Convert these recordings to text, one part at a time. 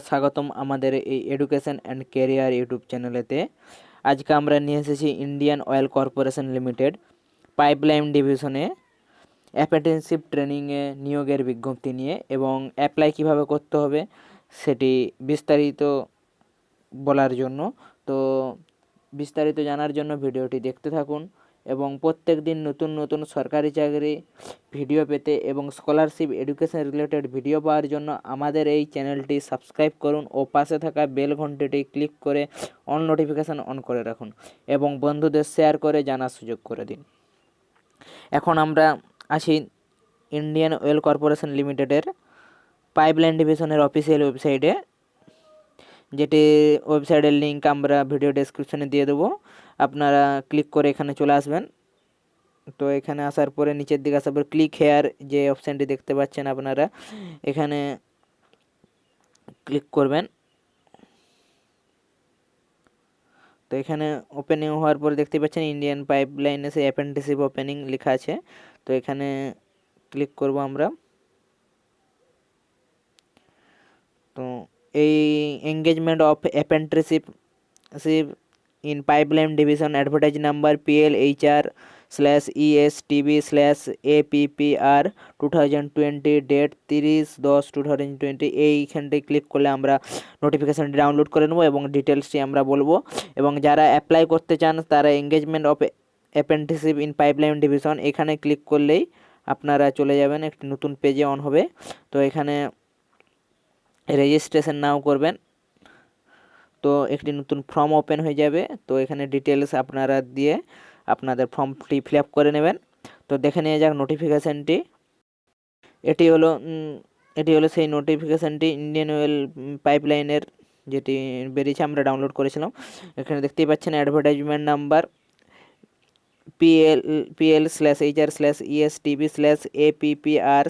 স্বাগতম আমাদের এই এডুকেশন অ্যান্ড কেরিয়ার ইউটিউব চ্যানেলেতে আজকে আমরা নিয়ে এসেছি Indian Oil Corporation Limited pipeline ডিভিশনে অ্যাপ্রেন্টিসশিপ ট্রেনিংয়ে নিয়োগের বিজ্ঞপ্তি নিয়ে এবং অ্যাপ্লাই কীভাবে করতে হবে সেটি বিস্তারিত বলার জন্য। তো বিস্তারিত জানার জন্য ভিডিওটি দেখতে থাকুন। এবং প্রত্যেক দিন নতুন নতুন সরকারি চাকরি, ভিডিও পেতে এবং স্কলারশিপ এডুকেশন রিলেটেড ভিডিও পাওয়ার জন্য আমাদের এই চ্যানেলটি সাবস্ক্রাইব করুন ও পাশে থাকা বেল ঘন্টিটি ক্লিক করে অন নোটিফিকেশান অন করে রাখুন এবং বন্ধুদের শেয়ার করে জানার সুযোগ করে দিন। এখন আমরা আছি ইন্ডিয়ান অয়েল কর্পোরেশন লিমিটেডের পাইপলাইন ডিভিশনের অফিসিয়াল ওয়েবসাইটে যেটি ওয়েবসাইটের লিঙ্ক আমরা ভিডিও ডেসক্রিপশনে দিয়ে দেবো। আপনারা ক্লিক করে এখানে চলে আসবেন। তো এখানে আসার পরে নিচের দিকে আসার পর ক্লিক হেয়ার যে অপশানটি দেখতে পাচ্ছেন আপনারা, এখানে ক্লিক করবেন। তো এখানে ওপেনিং হওয়ার পরে দেখতে পাচ্ছেন ইন্ডিয়ান পাইপলাইনে সেই অ্যাপেন্টিসিপ ওপেনিং লেখা আছে। তো এখানে ক্লিক করব আমরা। তো এই engagement of apprenticeship in pipeline division advertise number PL HR slash ESTV slash APPR two thousand twenty date তিরিশ দশ টু থাউজেন্ড টোয়েন্টি এইখানটায় ক্লিক করলে আমরা নোটিফিকেশানটি ডাউনলোড করে নেব এবং ডিটেলসটি আমরা বলব। এবং যারা অ্যাপ্লাই করতে চান, তারা engagement of apprenticeship in pipeline division এখানে ক্লিক করলেই আপনারা চলে যাবেন, একটি নতুন পেজে অন হবে। তো এখানে রেজিস্ট্রেশন নাও করবেন। তো একটি নতুন ফর্ম ওপেন হয়ে যাবে। তো এখানে ডিটেলস আপনারা দিয়ে আপনাদের ফর্মটি ফিল করে নেবেন। তো দেখে নিয়ে যাক নোটিফিকেশানটি এটি হলো এটি হলো সেই নোটিফিকেশানটি ইন্ডিয়ান অয়েল পাইপলাইনের যেটি বেরিয়েছে, আমরা ডাউনলোড করেছিলাম। এখানে দেখতেই পাচ্ছেন advertisement number PL PL slash HR slash ESTV slash APPR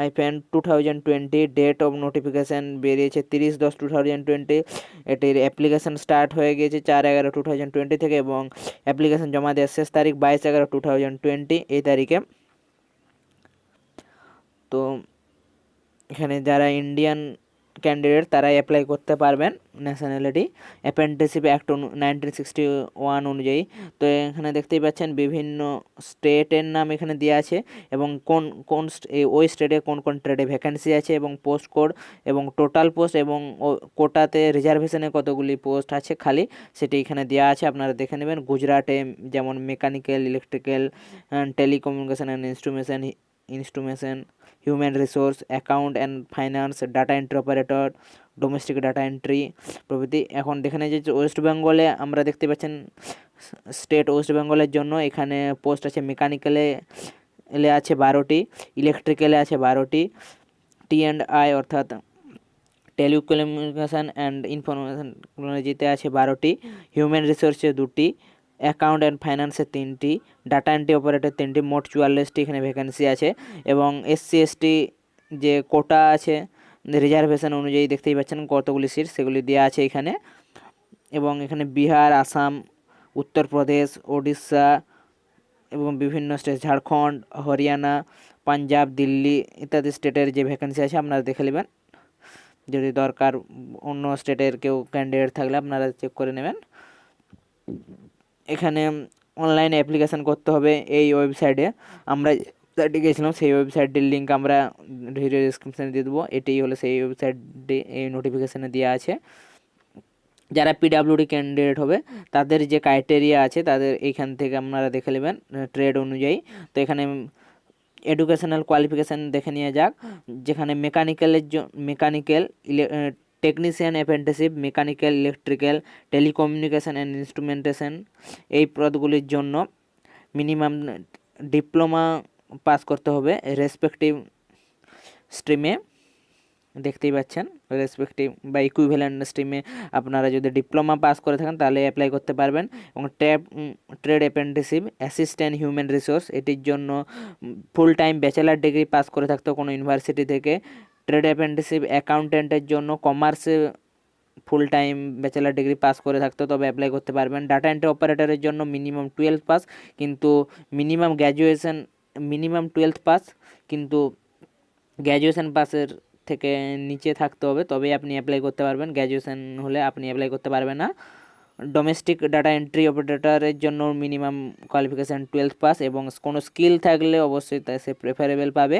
hyphen two thousand twenty date of notification বেরিয়েছে তিরিশ দশ টু থাউজেন্ড টোয়েন্টি এটির অ্যাপ্লিকেশান স্টার্ট হয়ে গিয়েছে চার এগারো টু থাউজেন্ড টোয়েন্টি থেকে এবং অ্যাপ্লিকেশান জমা দেওয়ার শেষ তারিখ বাইশ এগারো টু থাউজেন্ড টোয়েন্টি এই তারিখে। তো এখানে যারা ইন্ডিয়ান ক্যান্ডিডেট তারাই অ্যাপ্লাই করতে পারবেন nationality apprenticeship act nineteen sixty one অনুযায়ী। তো এখানে দেখতেই পাচ্ছেন বিভিন্ন স্টেটের নাম এখানে দেওয়া আছে এবং কোন কোন ওই স্টেটে কোন কোন ট্রেডে ভ্যাকেন্সি আছে এবং পোস্ট কোড এবং টোটাল পোস্ট এবং কোটাতে রিজার্ভেশনে কতগুলি পোস্ট আছে খালি সেটি এখানে দেওয়া আছে। আপনারা দেখে নেবেন। গুজরাটে যেমন mechanical electrical telecommunication and instrumentation instrumentation human resource account and finance data entry operator domestic data entry প্রভৃতি। এখন দেখে যে ওয়েস্ট বেঙ্গলে আমরা দেখতে পাচ্ছেন স্টেট ওয়েস্ট বেঙ্গলের জন্য এখানে পোস্ট আছে মেকানিক্যালে এলে আছে বারোটি ইলেকট্রিক্যালে আছে বারোটি টি অ্যান্ড আই অর্থাৎ টেলিকমিউনিকেশান অ্যান্ড ইনফরমেশান টেকনোলজিতে আছে বারোটি হিউম্যান রিসোর্সে দুটি অ্যাকাউন্ট অ্যান্ড ফাইন্যান্সের তিনটি, ডাটা এন্ট্রি অপারেটর তিনটি, মোট চুয়াল্লিশটি এখানে ভ্যাকেন্সি আছে এবং এসসি, এসটি যে কোটা আছে, রিজার্ভেশন অনুযায়ী দেখতেই পাচ্ছেন কতগুলি সিট সেগুলি দেওয়া আছে এখানে এবং এখানে বিহার, আসাম, উত্তরপ্রদেশ, ওড়িশা এবং বিভিন্ন স্টেট, ঝাড়খণ্ড, হরিয়ানা, পাঞ্জাব, দিল্লি ইত্যাদি স্টেটের যে ভ্যাকেন্সি আছে আপনারা দেখে নেবেন। যদি দরকার অন্য স্টেটের কেউ ক্যান্ডিডেট থাকলে আপনারা চেক করে নেবেন। এখানে অনলাইন অ্যাপ্লিকেশান করতে হবে এই ওয়েবসাইটে আমরা ওয়েবসাইটে গিয়েছিলাম, সেই ওয়েবসাইটটির লিঙ্ক আমরা ভিডিও ডিসক্রিপশানে দিয়ে দেবো। এটাই হলো সেই ওয়েবসাইটটি এই নোটিফিকেশানে দেওয়া আছে। যারা পিডাব্লিউডি ক্যান্ডিডেট হবে, তাদের যে ক্রাইটেরিয়া আছে, তাদের এইখান থেকে আপনারা দেখে নেবেন ট্রেড অনুযায়ী। তো এখানে এডুকেশনাল কোয়ালিফিকেশান দেখে নিয়ে যাক। যেখানে মেকানিক্যালের মেকানিক্যাল ইলে technician apprenticeship mechanical electrical telecommunication and instrumentation এই পদগুলির জন্য মিনিমাম ডিপ্লোমা পাস করতে হবে রেসপেক্টিভ স্ট্রিমে দেখতেই পাচ্ছেন রেসপেক্টিভ বা ইকুইভ্যালেন্ট স্ট্রিমে আপনারা যদি ডিপ্লোমা পাস করে থাকেন তাহলে অ্যাপ্লাই করতে পারবেন এবং tap trade apprenticeship assistant human resource এটির জন্য full time bachelor degree pass করে থাকতে কোনো ইউনিভার্সিটি থেকে ট্রেড অ্যাপ্রেন্টিসশিপ অ্যাকাউন্টেন্টের জন্য কমার্সে full time bachelor degree pass করে থাকতে তবে অ্যাপ্লাই করতে পারবেন। ডাটা এন্ট্রি অপারেটরের জন্য মিনিমাম টুয়েলভ পাস কিন্তু minimum graduation minimum twelve pass কিন্তু গ্র্যাজুয়েশন পাসের থেকে নিচে থাকতে হবে তবেই আপনি অ্যাপ্লাই করতে পারবেন। গ্র্যাজুয়েশন হলে আপনি অ্যাপ্লাই করতে পারবেন না। ডোমেস্টিক ডাটা এন্ট্রি অপারেটরের জন্য মিনিমাম কোয়ালিফিকেশান টুয়েলভ পাস এবং কোনো স্কিল থাকলে অবশ্যই তা সে প্রেফারেবল পাবে।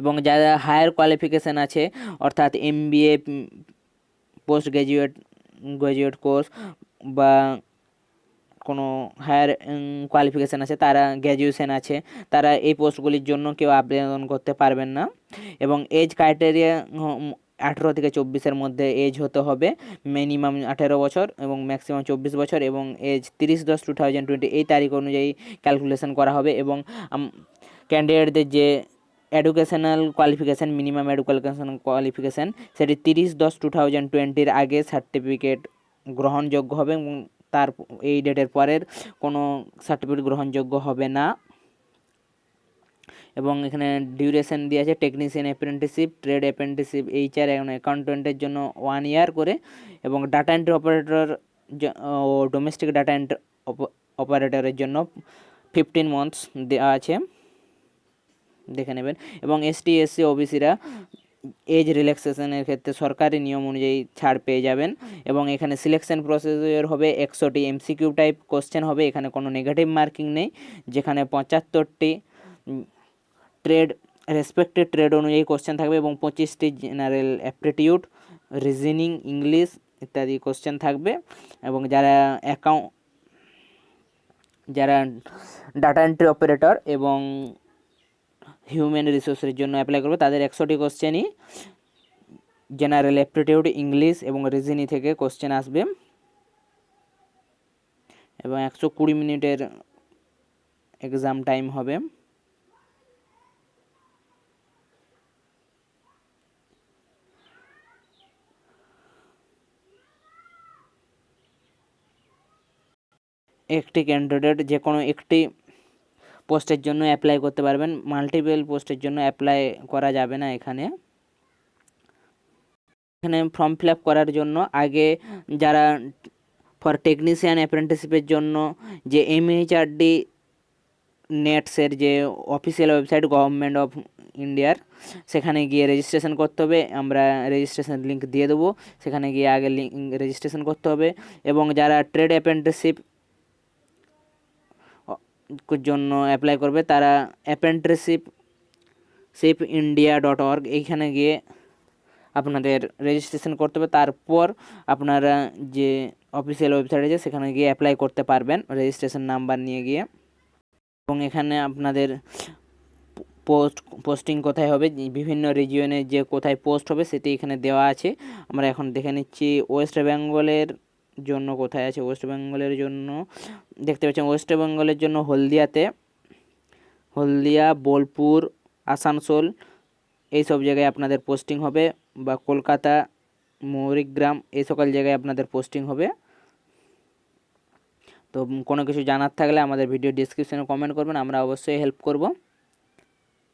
এবং যারা হায়ার কোয়ালিফিকেশান আছে, অর্থাৎ M B A post graduate graduate course বা কোনো হায়ার কোয়ালিফিকেশান আছে, তারা গ্র্যাজুয়েশান আছে, তারা এই পোস্টগুলির জন্য কেউ আবেদন করতে পারবেন না। এবং এজ ক্রাইটেরিয়া আঠেরো থেকে চব্বিশের মধ্যে এজ হতে হবে মিনিমাম আঠেরো বছর এবং ম্যাক্সিমাম চব্বিশ বছর এবং এজ তিরিশ দশ টু থাউজেন্ড টোয়েন্টি এই তারিখ অনুযায়ী ক্যালকুলেশন করা হবে এবং ক্যান্ডিডেটদের যে educational qualification minimum education qualification সেটি তিরিশ দশ টু থাউজেন্ড টোয়েন্টির আগে সার্টিফিকেট গ্রহণযোগ্য হবে এবং তার এই ডেটের পরের কোনো সার্টিফিকেট গ্রহণযোগ্য হবে না। এবং এখানে ডিউরেশন দিয়ে আছে technician apprenticeship trade apprenticeship HR এবং অ্যাকাউন্টেন্টের জন্য ওয়ান ইয়ার করে এবং ডাটা এন্ট্রি অপারেটর ও ডোমেস্টিক ডাটা এন্ট্রি অপারেটরের জন্য ফিফটিন মান্থস দেওয়া আছে। দেখে নেবেন। এবং এসটি এসসি ওবিসিরা এজ রিল্যাক্সেশনের ক্ষেত্রে সরকারি নিয়ম অনুযায়ী ছাড় পেয়ে যাবেন। এবং এখানে সিলেকশন প্রসিডিওর হবে একশোটি এমসিকিউ টাইপ কোশ্চেন হবে, এখানে কোনো নেগেটিভ মার্কিং নেই। যেখানে পঁচাত্তরটি ট্রেড রেসপেক্টেড ট্রেড অনুযায়ী কোশ্চেন থাকবে এবং পঁচিশটি জেনারেল অ্যাপটিটিউড রিজনিং ইংলিশ ইত্যাদি কোশ্চেন থাকবে। এবং যারা অ্যাকাউন্ট যারা ডাটা এন্ট্রি অপারেটর এবং হিউম্যান রিসোর্সের জন্য অ্যাপ্লাই করবে। তাদের একশোটি কোশ্চেনই জেনারেল অ্যাপটিটিউড ইংলিশ এবং রিজনি থেকে কোশ্চেন আসবে। এবং একশো কুড়ি মিনিটের এক্সাম টাইম হবে। একটি ক্যান্ডিডেট যে কোনো একটি পোস্টের জন্য অ্যাপ্লাই করতে পারবেন। মাল্টিপল পোস্টের জন্য অ্যাপ্লাই করা যাবে না এখানে। এখানে ফর্ম ফিল করার জন্য আগে যারা ফর টেকনিশিয়ান অ্যাপ্রেন্টিসিপের জন্য যে এমএইচআরডি নেটসের যে অফিসিয়াল ওয়েবসাইট গভর্নমেন্ট অফ ইন্ডিয়ার সেখানে গিয়ে রেজিস্ট্রেশন করতে হবে। আমরা রেজিস্ট্রেশন লিঙ্ক দিয়ে দেবো। সেখানে গিয়ে আগে লিঙ্ক রেজিস্ট্রেশন করতে হবে। এবং যারা ট্রেড অ্যাপ্রেন্টিসিপ জন্য অ্যাপ্লাই করবে, তারা apprenticeship ship India dot org এইখানে গিয়ে আপনাদের রেজিস্ট্রেশন করতে হবে। তারপর আপনারা যে অফিসিয়াল ওয়েবসাইট আছে, সেখানে গিয়ে অ্যাপ্লাই করতে পারবেন রেজিস্ট্রেশন নাম্বার নিয়ে গিয়ে। এবং এখানে আপনাদের পোস্ট পোস্টিং কোথায় হবে, বিভিন্ন রিজিয়নে যে কোথায় পোস্ট হবে, সেটি এখানে দেওয়া আছে। আমরা এখন দেখে নিচ্ছি ওয়েস্ট বেঙ্গলের জন্য কোথায় আছে? ওয়েস্ট বেঙ্গলের জন্য, দেখতে পাচ্ছেন ওয়েস্ট বেঙ্গলের জন্য হলদিয়াতে, হলদিয়া, বোলপুর, আসানসোল এই সব জায়গায় আপনাদের পোস্টিং হবে বা কলকাতা, মৌরিগ্রাম, এই সকল জায়গায় আপনাদের পোস্টিং হবে। তো কোনো কিছু জানার থাকলে আমাদের ভিডিও ডিসক্রিপশানে কমেন্ট করবেন, আমরা অবশ্যই হেল্প করব।